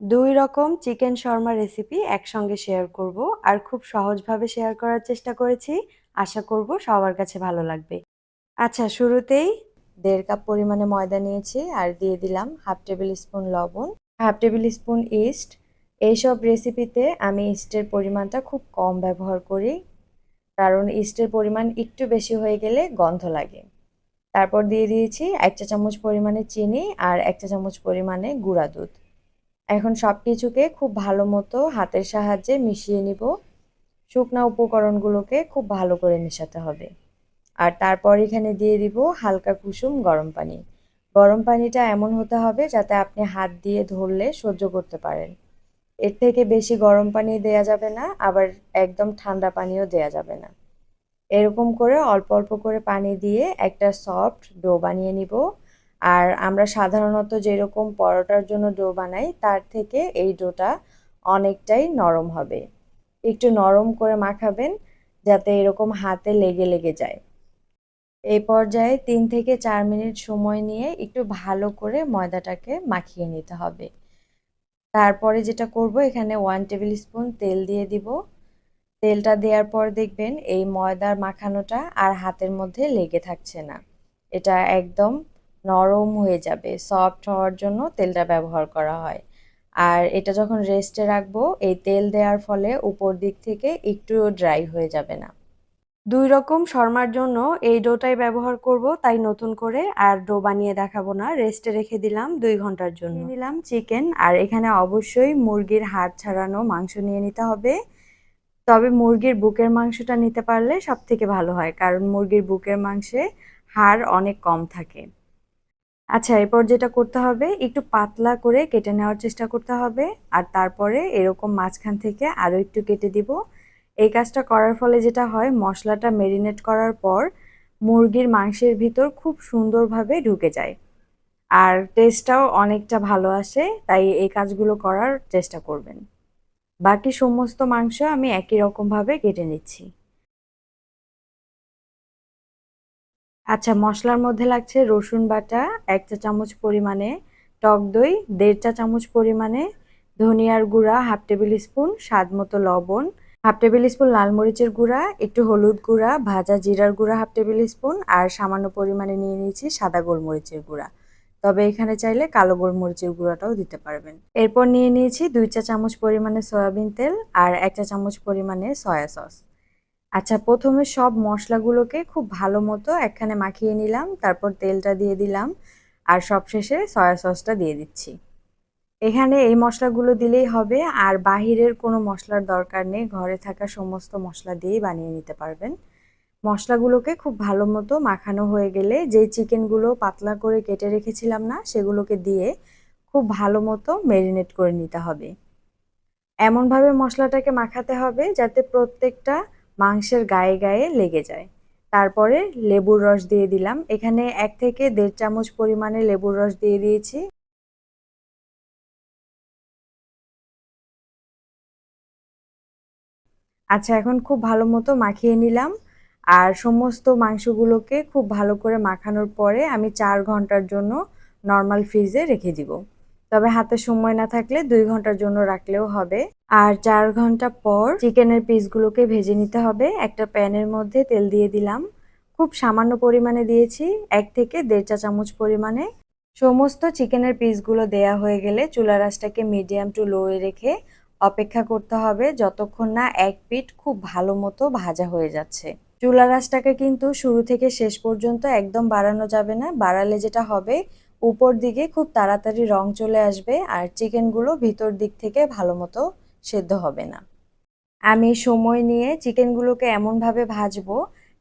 দুই রকম chicken Sharma recipe একসঙ্গে শেয়ার করব আর খুব সহজভাবে শেয়ার করার চেষ্টা করেছি। আশা করব সবার কাছে ভালো লাগবে। আচ্ছা শুরুতেই দেড় কাপ পরিমাণে ময়দা নিয়েছি আর দিয়ে দিলাম হাফ টেবিল স্পুন লবণ হাফ টেবিল স্পুন ইস্ট এইসব রেসিপিতে আমি ইস্টের পরিমাণটা খুব কম ব্যবহার করি, কারণ ইস্টের পরিমাণ একটু বেশি হয়ে গেলে গন্ধ লাগে। তারপর দিয়ে দিয়েছি এক চা চামচ পরিমাণে চিনি আর এক চা চামচ পরিমাণে গুঁড়া দুধ। এখন সব কিছুকে খুব ভালো মতো হাতের সাহায্যে মিশিয়ে নিব। শুকনা উপকরণগুলোকে খুব ভালো করে মেশাতে হবে। আর তারপর এখানে দিয়ে দিব হালকা কুসুম গরম পানি। গরম পানিটা এমন হতে হবে যাতে আপনি হাত দিয়ে ধরলে সহ্য করতে পারেন। এর থেকে বেশি গরম পানি দেয়া যাবে না, আবার একদম ঠান্ডা পানিও দেয়া যাবে না। এরকম করে অল্প অল্প করে পানি দিয়ে একটা সফট ডো বানিয়ে নিব। আর আমরা সাধারণত যেরকম পরোটার জন্য ডো বানাই, তার থেকে এই ডোটা অনেকটাই নরম হবে। একটু নরম করে মাখাবেন যাতে এরকম হাতে লেগে লেগে যায়। এই পর্যায়ে তিন থেকে চার মিনিট সময় নিয়ে একটু ভালো করে ময়দাটাকে মাখিয়ে নিতে হবে। তারপরে যেটা করব, এখানে ওয়ান টেবিল স্পুন তেল দিয়ে দিব। তেলটা দেওয়ার পর দেখবেন এই ময়দার মাখানোটা আর হাতের মধ্যে লেগে থাকছে না। এটা একদম নরম হয়ে যাবে সফট হওয়ার জন্য তেলটা ব্যবহার করা হয়। আর এটা যখন রেস্টে রাখব এই তেল দেওয়ার ফলে উপর দিক থেকে একটু ড্রাই হয়ে যাবে না। দুই রকম শর্মার জন্য এই ডোটাই ব্যবহার করব তাই নতুন করে আর ডো বানিয়ে দেখাবো না। রেস্টে রেখে দিলাম দুই ঘণ্টার জন্য। নিলাম চিকেন আর এখানে অবশ্যই মুরগির হাড় ছাড়ানো মাংস নিয়ে নিতে হবে। তবে মুরগির বুকের মাংসটা নিতে পারলে সব থেকে ভালো হয় কারণ মুরগির বুকের মাংসে হাড় অনেক কম থাকে। আচ্ছা এরপর যেটা করতে হবে, একটু পাতলা করে কেটে নেওয়ার চেষ্টা করতে হবে। আর তারপরে এরকম মাঝখান থেকে আরও একটু কেটে দিব। এই কাজটা করার ফলে যেটা হয়, মশলাটা মেরিনেট করার পর মুরগির মাংসের ভিতর খুব সুন্দরভাবে ঢুকে যায়। আর টেস্টটাও অনেকটা ভালো আসে, তাই এই কাজগুলো করার চেষ্টা করবেন। বাকি সমস্ত মাংস আমি একই রকমভাবে কেটে নিচ্ছি। আচ্ছা মশলার মধ্যে লাগছে রসুন বাটা, এক চা চামচ পরিমাণে টক দই, দেড় চা চামচ পরিমাণে ধনিয়ার গুঁড়া, হাফ টেবিল স্পুন, স্বাদ মতো লবণ, হাফ টেবিল স্পুন লাল মরিচের গুঁড়া, একটু হলুদ গুঁড়া, ভাজা জিরার গুঁড়া হাফ টেবিল স্পুন, আর সামান্য পরিমাণে নিয়ে নিয়েছি সাদা গোলমরিচের গুঁড়া। তবে এখানে চাইলে কালো গোলমরিচের গুঁড়াটাও দিতে পারবেন। এরপর নিয়ে নিয়েছি দুই চা চামচ পরিমাণে সয়াবিন তেল আর এক চা চামচ পরিমাণে সয়া সস। আচ্ছা প্রথমে সব মশলাগুলোকে খুব ভালো মতো একখানে মাখিয়ে নিলাম, তারপর তেলটা দিয়ে দিলাম, আর সবশেষে সয়া সসটা দিয়ে দিচ্ছি। এখানে এই মশলাগুলো দিলেই হবে, আর বাহিরের কোনো মশলার দরকার নেই, ঘরে থাকা সমস্ত মশলা দিয়েই বানিয়ে নিতে পারবেন। মশলাগুলোকে খুব ভালো মতো মাখানো হয়ে গেলে যেই চিকেনগুলো পাতলা করে কেটে রেখেছিলাম না, সেগুলোকে দিয়ে খুব ভালো মতো ম্যারিনেট করে নিতে হবে। এমনভাবে মশলাটাকে মাখাতে হবে যাতে প্রত্যেকটা মাংসের গায়ে গায়ে লেগে যায়। তারপরে লেবুর রস দিয়ে দিলাম। এখানে এক থেকে দেড় চামচ পরিমাণে লেবুর রস দিয়ে দিয়েছি। আচ্ছা এখন খুব ভালো মতো মাখিয়ে নিলাম। আর সমস্ত মাংসগুলোকে খুব ভালো করে মাখানোর পরে আমি চার ঘণ্টার জন্য নর্মাল ফ্রিজে রেখে দিব। তবে হাতে সময় না থাকলে দুই ঘণ্টার জন্য রাখলেও হবে। আর চার ঘণ্টা পর চিকেনের পিসগুলোকে ভেজে নিতে হবে। একটা প্যানের মধ্যে তেল দিয়ে দিলাম। খুব সামান্য পরিমাণে দিয়েছি, এক থেকে দেড় চা চামচ পরিমাণে। সমস্ত চিকেনের পিসগুলো দেয়া হয়ে গেলে চুলা রাসটাকে মিডিয়াম টু লোয়ে রেখে অপেক্ষা করতে হবে যতক্ষণ না এক পিঠ খুব ভালো মতো ভাজা হয়ে যাচ্ছে। চুলা রাসটাকে কিন্তু শুরু থেকে শেষ পর্যন্ত একদম বাড়ানো যাবে না। বাড়ালে যেটা হবে উপর দিকে খুব তাড়াতাড়ি রং চলে আসবে আর চিকেনগুলো ভিতর দিক থেকে ভালো মতো সেদ্ধ হবে না। আমি সময় নিয়ে চিকেনগুলোকে এমনভাবে ভাজবো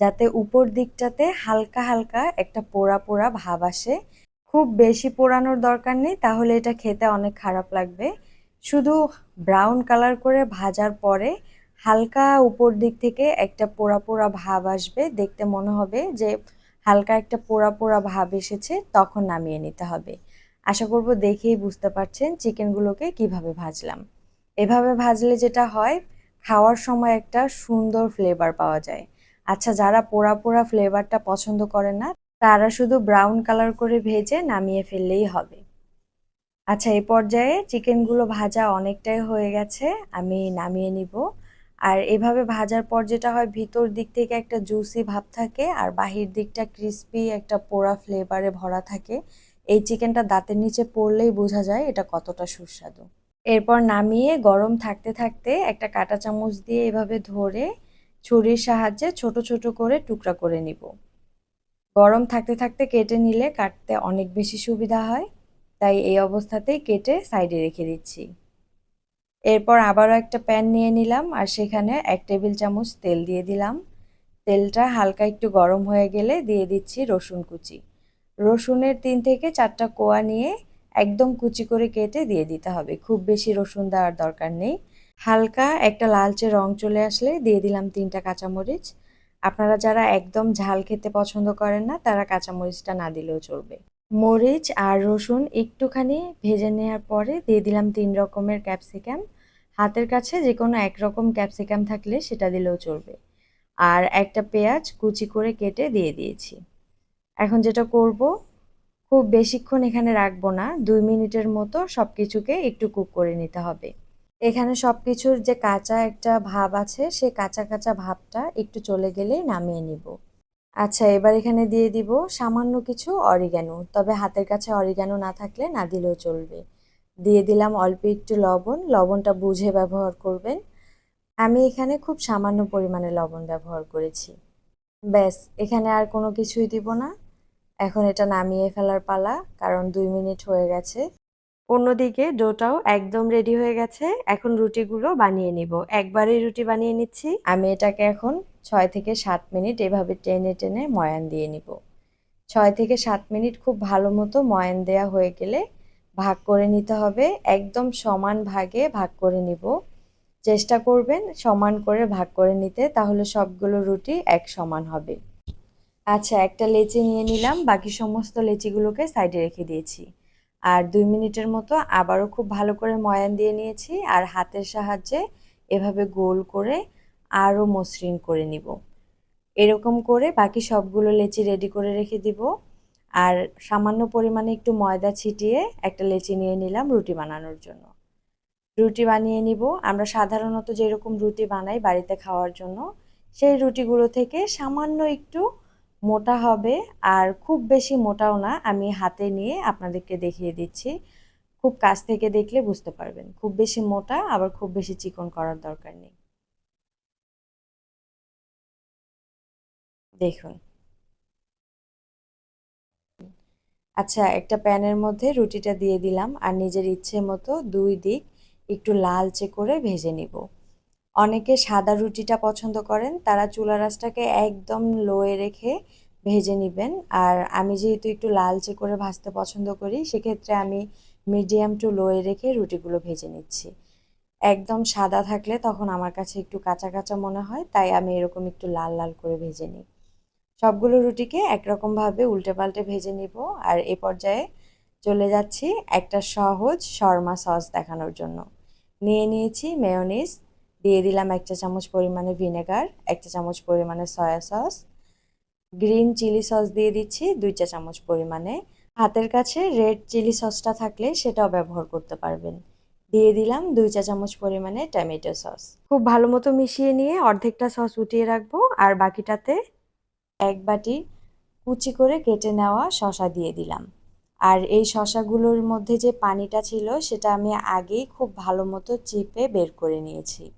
যাতে উপর দিকটাতে হালকা হালকা একটা পোড়া পোড়া ভাব আসে। খুব বেশি পোড়ানোর দরকার নেই, তাহলে এটা খেতে অনেক খারাপ লাগবে। শুধু ব্রাউন কালার করে ভাজার পরে হালকা উপর দিক থেকে একটা পোড়া পোড়া ভাব আসবে, দেখতে মনে হবে যে হালকা একটা পোড়া পোড়া ভাব এসেছে, তখন নামিয়ে নিতে হবে। আশা করব দেখেই বুঝতে পারছেন চিকেনগুলোকে কীভাবে ভাজলাম। এভাবে ভাজলে যেটা হয়, খাওয়ার সময় একটা সুন্দর ফ্লেভার পাওয়া যায়। আচ্ছা যারা পোড়া পোড়া ফ্লেভারটা পছন্দ করে না, তারা শুধু ব্রাউন কালার করে ভেজে নামিয়ে ফেললেই হবে। আচ্ছা এই পর্যায়ে চিকেনগুলো ভাজা অনেকটাই হয়ে গেছে, আমি নামিয়ে নিব। আর এভাবে ভাজার পর যেটা হয়, ভিতর দিক থেকে একটা জুসি ভাব থাকে আর বাহির দিকটা ক্রিস্পি একটা পোড়া ফ্লেভারে ভরা থাকে। এই চিকেনটা দাঁতের নিচে পড়লেই বোঝা যায় এটা কতটা সুস্বাদু। এরপর নামিয়ে গরম থাকতে থাকতে একটা কাঁটা চামচ দিয়ে এভাবে ধরে ছুরির সাহায্যে ছোট ছোট করে টুকরা করে নিব। গরম থাকতে থাকতে কেটে নিলে কাটতে অনেক বেশি সুবিধা হয়, তাই এই অবস্থাতেই কেটে সাইডে রেখে দিচ্ছি। এরপর আবারও একটা প্যান নিয়ে নিলাম আর সেখানে এক টেবিল চামচ তেল দিয়ে দিলাম। তেলটা হালকা একটু গরম হয়ে গেলে দিয়ে দিচ্ছি রসুন কুচি। রসুনের তিন থেকে চারটা কোয়া নিয়ে একদম কুচি করে কেটে দিয়ে দিতে হবে। খুব বেশি রসুন দেওয়ার দরকার নেই। হালকা একটা লালচে রং চলে আসলে দিয়ে দিলাম তিনটা কাঁচামরিচ। আপনারা যারা একদম ঝাল খেতে পছন্দ করেন না, তারা কাঁচামরিচটা না দিলেও চলবে। মরিচ আর রসুন একটুখানি ভেজে নেওয়ার পরে দিয়ে দিলাম তিন রকমের ক্যাপসিকাম। হাতের কাছে যে কোনো এক রকম ক্যাপসিকাম থাকলে সেটা দিলেও চলবে। আর একটা পেঁয়াজ কুচি করে কেটে দিয়ে দিয়েছি। এখন যেটা করব, খুব বেশিক্ষণ এখানে রাখব না, দুই মিনিটের মতো সব কিছুকে একটু কুক করে নিতে হবে। এখানে সব কিছুর যে কাঁচা একটা ভাব আছে, সে কাঁচা কাঁচা ভাবটা একটু চলে গেলেই নামিয়ে নিব। আচ্ছা এবার এখানে দিয়ে দিব সামান্য কিছু অরিগ্যানো তবে হাতের কাছে অরিগ্যানো না থাকলে না দিলেও চলবে। দিয়ে দিলাম অল্প একটু লবণ, লবণটা বুঝে ব্যবহার করবেন। আমি এখানে খুব সামান্য পরিমাণে লবণ ব্যবহার করেছি। ব্যাস, এখানে আর কোনো কিছুই দিব না। এখন এটা নামিয়ে ফেলার পালা, কারণ দুই মিনিট হয়ে গেছে। অন্যদিকে ডোটাও একদম রেডি হয়ে গেছে। এখন রুটিগুলো বানিয়ে নিব। একবারই রুটি বানিয়ে নিচ্ছি। আমি এটাকে এখন ছয় থেকে সাত মিনিট এভাবে টেনে টেনে ময়ান দিয়ে নিব। ছয় থেকে সাত মিনিট খুব ভালো মতো ময়ান দেওয়া হয়ে গেলে ভাগ করে নিতে হবে। একদম সমান ভাগে ভাগ করে নিব। চেষ্টা করবেন সমান করে ভাগ করে নিতে, তাহলে সবগুলো রুটি এক সমান হবে। আচ্ছা একটা লেচি নিয়ে নিলাম। বাকি সমস্ত লেচিগুলোকে সাইডে রেখে দিয়েছি। আর দুই মিনিটের মতো আবারও খুব ভালো করে ময়ান দিয়ে নিয়েছি। আর হাতের সাহায্যে এভাবে গোল করে আরও মসৃণ করে নিব। এরকম করে বাকি সবগুলো লেচি রেডি করে রেখে দিব। আর সামান্য পরিমাণে একটু ময়দা ছিটিয়ে একটা লেচি নিয়ে নিলাম রুটি বানানোর জন্য। রুটি বানিয়ে নিব। আমরা সাধারণত যেরকম রুটি বানাই বাড়িতে খাওয়ার জন্য, সেই রুটিগুলো থেকে সামান্য একটু মোটা হবে। আর খুব বেশি মোটাও না, আমি হাতে নিয়ে আপনাদেরকে দেখিয়ে দিচ্ছি। খুব কাছ থেকে দেখলে বুঝতে পারবেন। খুব বেশি মোটা, আবার খুব বেশি চিকন করার দরকার নেই। দেখুন। আচ্ছা একটা প্যানের মধ্যে রুটিটা দিয়ে দিলাম আর নিজের ইচ্ছে মতো দুই দিক একটু লালচে করে ভেজে নিব। অনেকে সাদা রুটিটা পছন্দ করেন, তারা চুলা রাসটাকে একদম লোয়ে রেখে ভেজে নেবেন। আর আমি যেহেতু একটু লালচে করে ভাজতে পছন্দ করি, সেক্ষেত্রে আমি মিডিয়াম টু লোয়ে রেখে রুটিগুলো ভেজে নিচ্ছি। একদম সাদা থাকলে তখন আমার কাছে একটু কাঁচা কাঁচা মনে হয়, তাই আমি এরকম একটু লাল লাল করে ভেজে নিই। সবগুলো রুটিকে একরকমভাবে উল্টে পাল্টে ভেজে নিব। আর এ পর্যায়ে চলে যাচ্ছি একটা সহজ শর্মা সস দেখানোর জন্য। নিয়ে নিয়েছি মেয়নিজ, দিয়ে দিলাম এক চা চামচ পরিমাণে ভিনেগার, এক চা চামচ পরিমাণে soya sauce, green chilli sauce দিয়ে দিচ্ছি দুই চা চামচ পরিমাণে। হাতের কাছে রেড চিলি সসটা থাকলে সেটাও ব্যবহার করতে পারবেন। দিয়ে দিলাম দুই চা চামচ পরিমাণে টমেটো সস। খুব ভালো মতো মিশিয়ে নিয়ে অর্ধেকটা সস উঠিয়ে রাখব। আর বাকিটাতে এক বাটি কুচি করে কেটে নেওয়া শশা দিয়ে দিলাম। আর এই শশাগুলোর মধ্যে যে পানিটা ছিল, সেটা আমি আগেই খুব ভালো মতো চিপে বের করে নিয়েছি।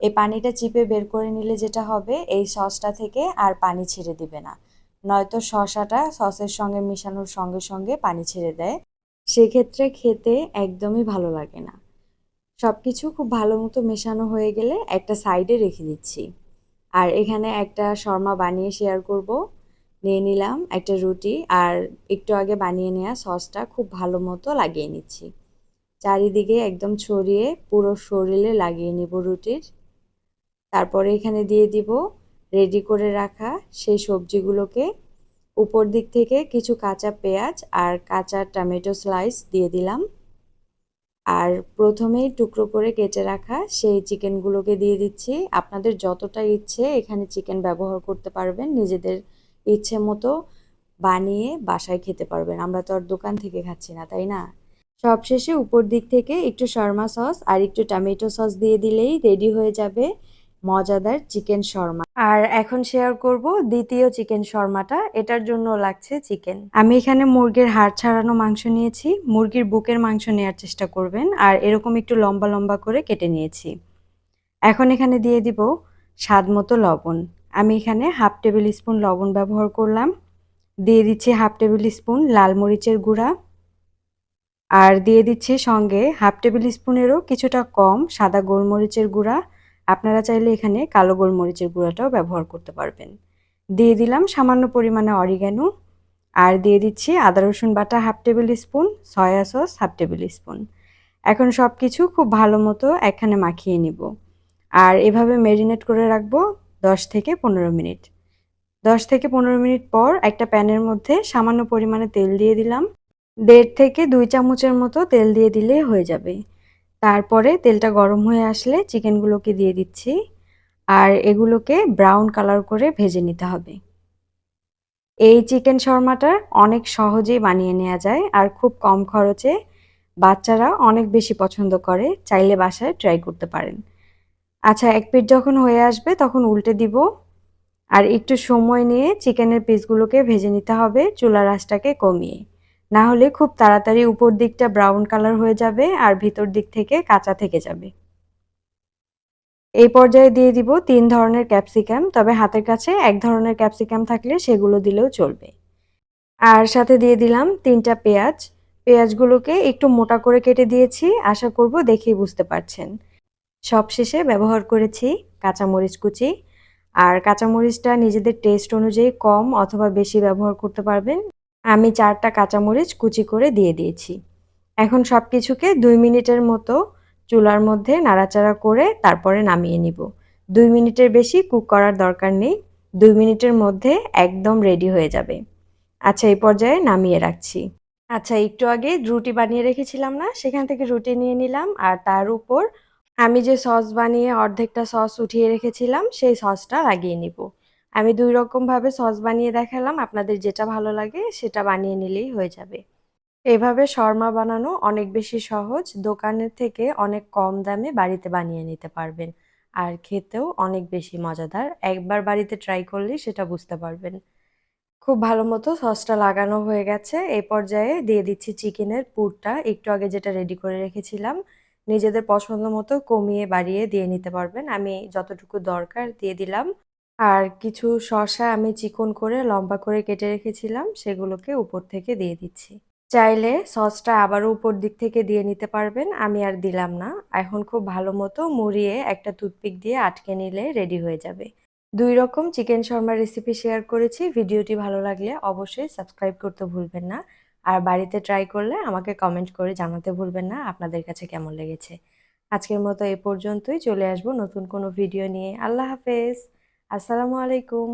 এই পানিটা চিপে বের করে নিলে যেটা হবে, এই সসটা থেকে আর পানি ছেড়ে দিবে না। নয়তো শশাটা সসের সঙ্গে মেশানোর সঙ্গে সঙ্গে পানি ছেড়ে দেয়। সেক্ষেত্রে খেতে একদমই ভালো লাগে না। সব কিছু খুব ভালো মতো মেশানো হয়ে গেলে একটা সাইডে রেখে দিচ্ছি। আর এখানে একটা শর্মা বানিয়ে শেয়ার করব। নিয়ে নিলাম একটা রুটি আর একটু আগে বানিয়ে নেওয়া সসটা খুব ভালো মতো লাগিয়ে নিচ্ছি। চারিদিকে একদম ছড়িয়ে পুরো শরীরে লাগিয়ে নিব রুটির। তারপরে এখানে দিয়ে দিব রেডি করে রাখা সেই সবজিগুলোকে। উপর দিক থেকে কিছু কাঁচা পেঁয়াজ আর কাঁচা টমেটো স্লাইস দিয়ে দিলাম। আর প্রথমেই টুকরো করে কেটে রাখা সেই চিকেনগুলোকে দিয়ে দিচ্ছি। আপনাদের যতটা ইচ্ছে এখানে চিকেন ব্যবহার করতে পারবেন, নিজেদের ইচ্ছে মতো বানিয়ে বাসায় খেতে পারবেন। আমরা তো আর দোকান থেকে খাচ্ছি না, তাই না? সবশেষে উপর দিক থেকে একটু শর্মা সস আর একটু টমেটো সস দিয়ে দিলেই রেডি হয়ে যাবে। মজাদার চিকেন শর্মা। আর এখন শেয়ার করব দ্বিতীয় চিকেন শর্মাটা, এটার জন্য লাগছে চিকেন। আমি এখানে মুরগির হাড় ছাড়ানো মাংস নিয়েছি, মুরগির বুকের মাংস নেওয়ার চেষ্টা করবেন, আর এরকম একটু লম্বা লম্বা করে কেটে নিয়েছি। এখন এখানে দিয়ে দিব স্বাদ মতো লবণ। আমি এখানে হাফ টেবিল স্পুন লবণ ব্যবহার করলাম। দিয়ে দিচ্ছি হাফ টেবিল স্পুন লাল মরিচের গুঁড়া। আর দিয়ে দিচ্ছি সঙ্গে হাফ টেবিল স্পুনেরও কিছুটা কম সাদা গোলমরিচের গুঁড়া। আপনারা চাইলে এখানে কালো গোলমরিচের গুঁড়াটাও ব্যবহার করতে পারবেন। দিয়ে দিলাম সামান্য পরিমাণে অরিগ্যানো আর দিয়ে দিচ্ছি আদা, রসুন বাটা half tablespoon soya sauce half tablespoon এখন সব কিছু খুব ভালো মতো এখানে মাখিয়ে নিব। আর এভাবে ম্যারিনেট করে রাখব দশ থেকে পনেরো মিনিট। দশ থেকে পনেরো মিনিট পর একটা প্যানের মধ্যে সামান্য পরিমাণে তেল দিয়ে দিলাম। দেড় থেকে দুই চামচের মতো তেল দিয়ে দিলে হয়ে যাবে। তারপরে তেলটা গরম হয়ে আসলে চিকেনগুলোকে দিয়ে দিচ্ছি। আর এগুলোকে ব্রাউন কালার করে ভেজে নিতে হবে। এই চিকেন শর্মাটা অনেক সহজেই বানিয়ে নেওয়া যায় আর খুব কম খরচে বাচ্চারা অনেক বেশি পছন্দ করে, চাইলে বাসায় ট্রাই করতে পারেন। আচ্ছা এক পিঠ যখন হয়ে আসবে তখন উল্টে দিব। আর একটু সময় নিয়ে চিকেনের পিসগুলোকে ভেজে নিতে হবে, চুলার আঁচটাকে কমিয়ে। না হলে খুব তাড়াতাড়ি উপর দিকটা ব্রাউন কালার হয়ে যাবে আর ভিতর দিক থেকে কাঁচা থেকে যাবে। এই পর্যায়ে দিয়ে দিব তিন ধরনের ক্যাপসিকাম তবে হাতের কাছে এক ধরনের ক্যাপসিকাম থাকলে সেগুলো দিলেও চলবে। আর সাথে দিয়ে দিলাম তিনটা পেঁয়াজ। পেঁয়াজগুলোকে একটু মোটা করে কেটে দিয়েছি, আশা করব দেখেই বুঝতে পারছেন। সবশেষে ব্যবহার করেছি কাঁচামরিচ কুচি। আর কাঁচামরিচটা নিজেদের টেস্ট অনুযায়ী কম অথবা বেশি ব্যবহার করতে পারবেন। আমি চারটা কাঁচামরিচ কুচি করে দিয়ে দিয়েছি। এখন সব কিছুকে দুই মিনিটের মতো চুলার মধ্যে নাড়াচাড়া করে তারপরে নামিয়ে নিব। দুই মিনিটের বেশি কুক করার দরকার নেই। দুই মিনিটের মধ্যে একদম রেডি হয়ে যাবে। আচ্ছা এই পর্যায়ে নামিয়ে রাখছি। আচ্ছা একটু আগে রুটি বানিয়ে রেখেছিলাম না, সেখান থেকে রুটি নিয়ে নিলাম আর তার উপর আমি যে সস বানিয়ে অর্ধেকটা সস উঠিয়ে রেখেছিলাম, সেই সসটা লাগিয়ে নিব। আমি দুই রকমভাবে সস বানিয়ে দেখালাম। আপনাদের যেটা ভালো লাগে সেটা বানিয়ে নিলেই হয়ে যাবে। এভাবে শর্মা বানানো অনেক বেশি সহজ। দোকানের থেকে অনেক কম দামে বাড়িতে বানিয়ে নিতে পারবেন। আর খেতেও অনেক বেশি মজাদার। একবার বাড়িতে ট্রাই করলেই সেটা বুঝতে পারবেন। খুব ভালো মতো সসটা লাগানো হয়ে গেছে। এই পর্যায়ে দিয়ে দিচ্ছি চিকেনের পুরটা। একটু আগে যেটা রেডি করে রেখেছিলাম, নিজেদের পছন্দ মতো কমিয়ে বাড়িয়ে দিয়ে নিতে পারবেন। আমি যতটুকু দরকার দিয়ে দিলাম। আর কিছু শসা আমি চিকন করে লম্বা করে কেটে রেখেছিলাম, সেগুলোকে উপর থেকে দিয়ে দিচ্ছি। চাইলে সসটা আবারও উপর দিক থেকে দিয়ে নিতে পারবেন, আমি আর দিলাম না। এখন খুব ভালো মতো মুড়িয়ে একটা টুথপিক দিয়ে আটকে নিলে রেডি হয়ে যাবে। দুই রকম চিকেন শর্মার রেসিপি শেয়ার করেছি, ভিডিওটি ভালো লাগলে অবশ্যই সাবস্ক্রাইব করতে ভুলবেন না। আর বাড়িতে ট্রাই করলে আমাকে কমেন্ট করে জানাতে ভুলবেন না, আপনাদের কাছে কেমন লেগেছে। আজকের মতো এ পর্যন্তই, চলে আসব নতুন কোনো ভিডিও নিয়ে। আল্লাহ হাফেজ! আসসালামু আলাইকুম